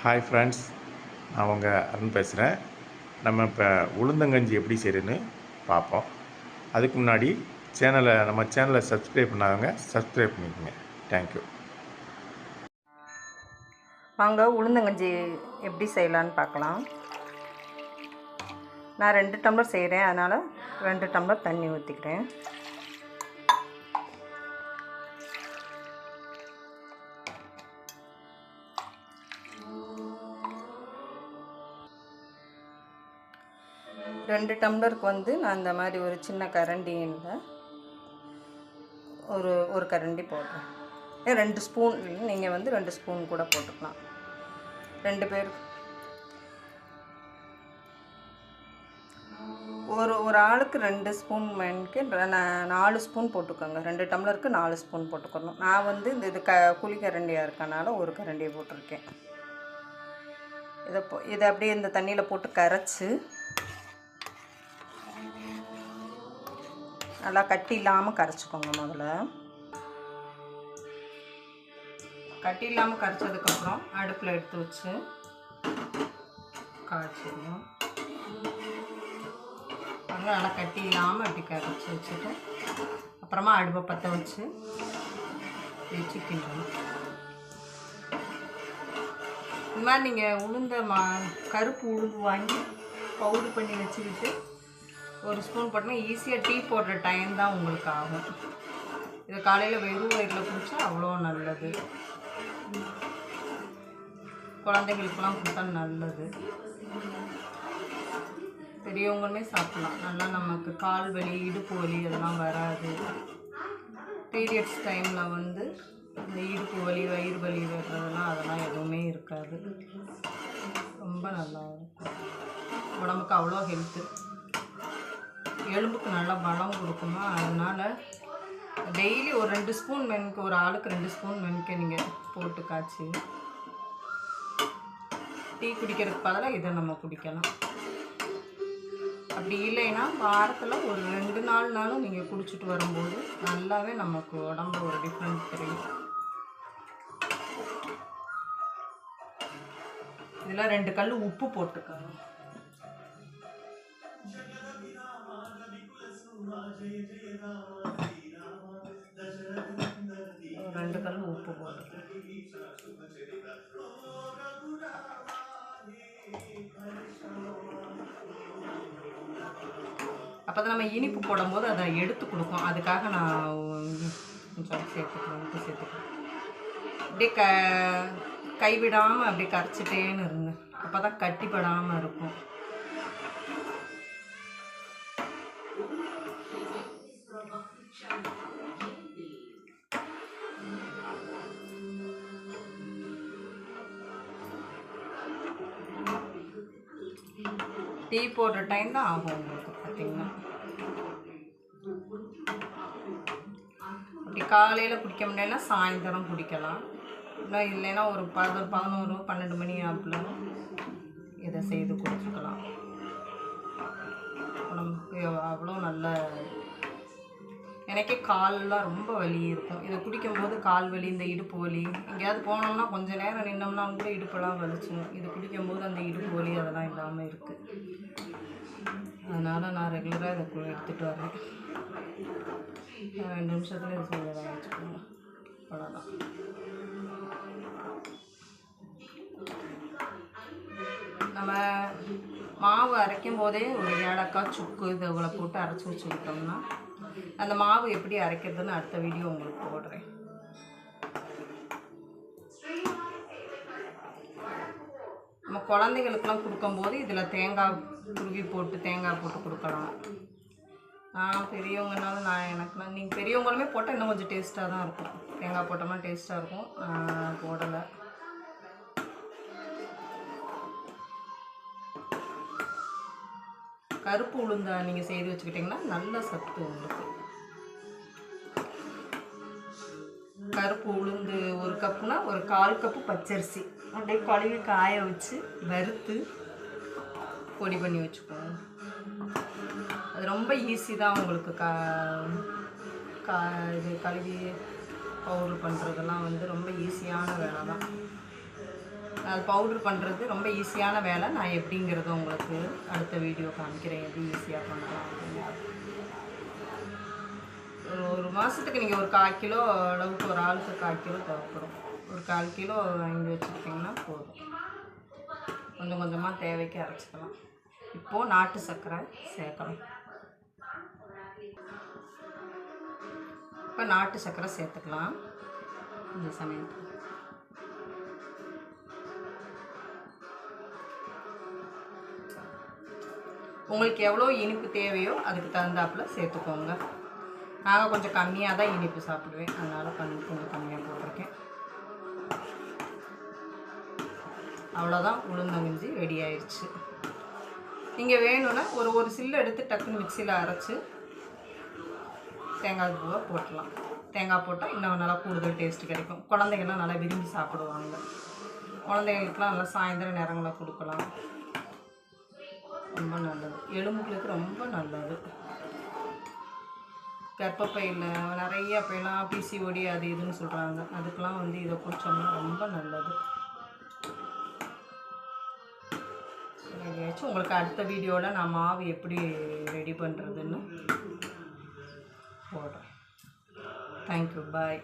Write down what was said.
Hi friends நான் உங்கள் அருண் பேசுகிறேன் நம்ம இப்போ உளுந்தங்கஞ்சி எப்படி செய்கிறதுன்னு பார்ப்போம். அதுக்கு முன்னாடி சேனலை நம்ம சேனலை சப்ஸ்கிரைப் பண்ணாதவங்க சப்ஸ்கிரைப் பண்ணிக்கோங்க. தேங்க்யூ வாங்க உளுந்தங்கஞ்சி எப்படி செய்யலான்னு பார்க்கலாம். நான் ரெண்டு டம்ளர் செய்கிறேன் அதனால் ரெண்டு டம்ளர் தண்ணி ஊற்றிக்கிறேன் ரெண்டு டம்ளருக்கு வந்து நான் இந்த மாதிரி ஒரு சின்ன கரண்டியில் ஒரு ஒரு கரண்டி போடுறேன். ஏன் ரெண்டு ஸ்பூன் நீங்கள் வந்து ரெண்டு ஸ்பூன் கூட போட்டுக்கலாம். ரெண்டு பேர். ஒரு ஒரு ஆளுக்கு ரெண்டு ஸ்பூன் மென்க்கு நான் நாலு ஸ்பூன் போட்டுக்கோங்க. ரெண்டு டம்ளருக்கு நாலு ஸ்பூன் போட்டுக்கணும். நான் வந்து இந்த இது க குழி கரண்டியாக இருக்கனால ஒரு கரண்டியை போட்டிருக்கேன். இதை போ இதை அப்படியே இந்த தண்ணியில் போட்டு கரைச்சி நல்லா கட்டி இல்லாமல் கரைச்சிக்கோங்க முதல்ல. கட்டி இல்லாமல் கரைச்சதுக்கப்புறம் அடுப்பில் எடுத்து வச்சு காய்ச்சிடணும். பாருங்க நல்லா கட்டி இல்லாமல் அப்படி கரைச்சி வச்சுட்டு அப்புறமா அடுப்பை பற்ற வச்சு வச்சு கிண்டணும். இந்த மாதிரி நீங்கள் உளுந்த மா கருப்பு உளுந்து வாங்கி பவுடர் பண்ணி வச்சுக்கிட்டு ஒரு ஸ்பூன் போட்டோன்னா ஈஸியாக டீ போடுற டைம் தான் உங்களுக்கு ஆகும். இதை காலையில் வெறும் வயிறில் குடித்தா அவ்வளோ நல்லது. குழந்தைங்களுக்கெல்லாம் கொடுத்தா நல்லது. பெரியவங்களுமே சாப்பிட்லாம். நல்லா நமக்கு கால் வலி இடுப்பு வலி அதெல்லாம் வராது. பீரியட்ஸ் டைமில் வந்து இந்த இடுப்பு வலி வயிறு வலி வர்றதெல்லாம் அதெல்லாம் எதுவுமே இருக்காது. ரொம்ப நல்லா இருக்கும். உடம்புக்கு அவ்வளோ ஹெல்த்து எலும்புக்கு நல்லா பலம் கொடுக்குமா? அதனால் டெய்லி ஒரு ரெண்டு ஸ்பூன் மெனுக்கு ஒரு ஆளுக்கு ரெண்டு ஸ்பூன் மெனுக்கு நீங்கள் போட்டு காய்ச்சி. டீ குடிக்கிறதுக்கு பதிலாக இதை நம்ம குடிக்கலாம். அப்படி இல்லைன்னா வாரத்தில் ஒரு ரெண்டு நாள்னாலும் நீங்கள் குடிச்சிட்டு வரும்போது நல்லாவே நமக்கு உடம்பு ஒரு டிஃப்ரெண்ட் தெரியும். இதில் ரெண்டு கல் உப்பு போட்டுக்கணும். ரெண்டு கல் உப்பு போட்டுக்கணும் அப்போ தான் நம்ம இனிப்பு போடும்போது அதை எடுத்து கொடுக்கும் அதுக்காக நான் கொஞ்சம் சேர்த்துக்கிறேன் உப்பு சேர்த்துக்கிறேன். அப்படியே க கைவிடாமல் அப்படியே கரைச்சிட்டேன்னு இருந்தேன் அப்போ தான் கட்டிப்படாமல் இருக்கும். டீ போடுற டைம் தான் ஆகும் உங்களுக்கு பார்த்தீங்கன்னா அப்படி காலையில் குடிக்க முடியலன்னா சாயந்தரம் குடிக்கலாம். இல்லை இல்லைன்னா ஒரு பதினோரு பதினோரு பன்னெண்டு மணி ஆப்பில் இதை செய்து குடிச்சுக்கலாம். உடம்புக்கு அவ்வளோ நல்ல எனக்கே கால்லாம் ரொம்ப வலி இருக்கும். இதை குடிக்கும்போது கால் வலி இந்த இடுப்பு வலி. எங்கேயாவது போனோம்னா கொஞ்ச நேரம் நின்னோம்னா கூட இடுப்பெல்லாம் வலிச்சிடும் இது குடிக்கும்போது அந்த இடுப்பு வலி அதெல்லாம் இல்லாமல் இருக்குது அதனால் நான் ரெகுலராக இதை எடுத்துகிட்டு வரேன். ரெண்டு நிமிஷத்தில் இது செய்ய வச்சுக்கோங்க அவ்வளோதான் நம்ம மாவு அரைக்கும் போதே ஒரு ஏலக்காய் சுக்கு இதை போட்டு அரைச்சி வச்சுக்கிட்டோம்னா அந்த மாவு எப்படி அரைக்கிறதுன்னு அடுத்த வீடியோ உங்களுக்கு போடுறேன். நம்ம குழந்தைகளுக்கெல்லாம் கொடுக்கும்போது இதில் தேங்காய் துருவி போட்டு தேங்காய் போட்டு கொடுக்கலாம். நான் பெரியவங்கனால நான் எனக்குலாம் நீங்கள் பெரியவங்களுமே போட்டால் இன்னும் கொஞ்சம் டேஸ்ட்டாக தான் இருக்கும். தேங்காய் போட்டோம்னா டேஸ்ட்டாக இருக்கும். போடலை. கருப்பு உளுந்தா நீங்கள் செய்து வச்சுக்கிட்டிங்கன்னா நல்ல சத்து உங்களுக்கு. கருப்பு உளுந்து ஒரு கப்புனா ஒரு கால் கப்பு பச்சரிசி. அப்படியே குழவி காய வச்சு வறுத்து பொடி பண்ணி வச்சுக்கோங்க. அது ரொம்ப ஈஸி தான் உங்களுக்கு கா கா இது கழுவி பவுடர் பண்ணுறதெல்லாம் வந்து ரொம்ப ஈஸியான வேலை தான். அது பவுட்ரு பண்ணுறது ரொம்ப ஈஸியான வேலை. நான் எப்படிங்கிறத உங்களுக்கு அடுத்த வீடியோ காமிக்கிறேன். எது ஈஸியாக பண்ணலாம் அப்படிங்கிறது ஒரு ஒரு மாதத்துக்கு நீங்கள் ஒரு கால் கிலோ அளவுக்கு ஒரு ஆளுக்கு கால் கிலோ தேவைப்படும். ஒரு கால் கிலோ வாங்கி வச்சுக்கிட்டிங்கன்னா போதும். கொஞ்சம் கொஞ்சமாக தேவைக்கு அரைச்சிக்கலாம். இப்போது நாட்டு சர்க்கரை சேர்க்கலாம் இப்போ நாட்டு சர்க்கரை சேர்த்துக்கலாம். இந்த சமயத்தில். உங்களுக்கு எவ்வளோ இனிப்பு தேவையோ அதுக்கு தகுந்தாப்புல சேர்த்துக்கோங்க. நாங்கள் கொஞ்சம் கம்மியாக தான் இனிப்பு சாப்பிடுவேன். அதனால் கண் கொஞ்சம் கம்மியாக போட்டிருக்கேன். அவ்வளோதான் உளுந்தங்கஞ்சி ரெடி ஆயிடுச்சு நீங்கள் வேணும்னா ஒரு ஒரு சில்லு எடுத்து டக்குன்னு மிக்சியில் அரைச்சி தேங்காய் பூவை போட்டலாம் தேங்காய் போட்டால் இன்னும் நல்லா கூடுதல் டேஸ்ட் கிடைக்கும். குழந்தைங்கள்லாம் நல்லா விரும்பி சாப்பிடுவாங்க. குழந்தைங்களுக்குலாம் நல்லா சாயந்தரம் நேரங்களில் கொடுக்கலாம். ரொம்ப நல்லது. எலும்புகளுக்கு ரொம்ப நல்லது. கர்ப்பப்பையில் நிறைய இப்போலாம் பிசிஓடி அது இதுன்னு சொல்கிறாங்க அதுக்கெலாம் வந்து இதை குடித்தோம்னா ரொம்ப நல்லது. ரெடியாச்சு உங்களுக்கு அடுத்த வீடியோவில் நான் மாவு எப்படி ரெடி பண்ணுறதுன்னு போடுறேன். Thank you bye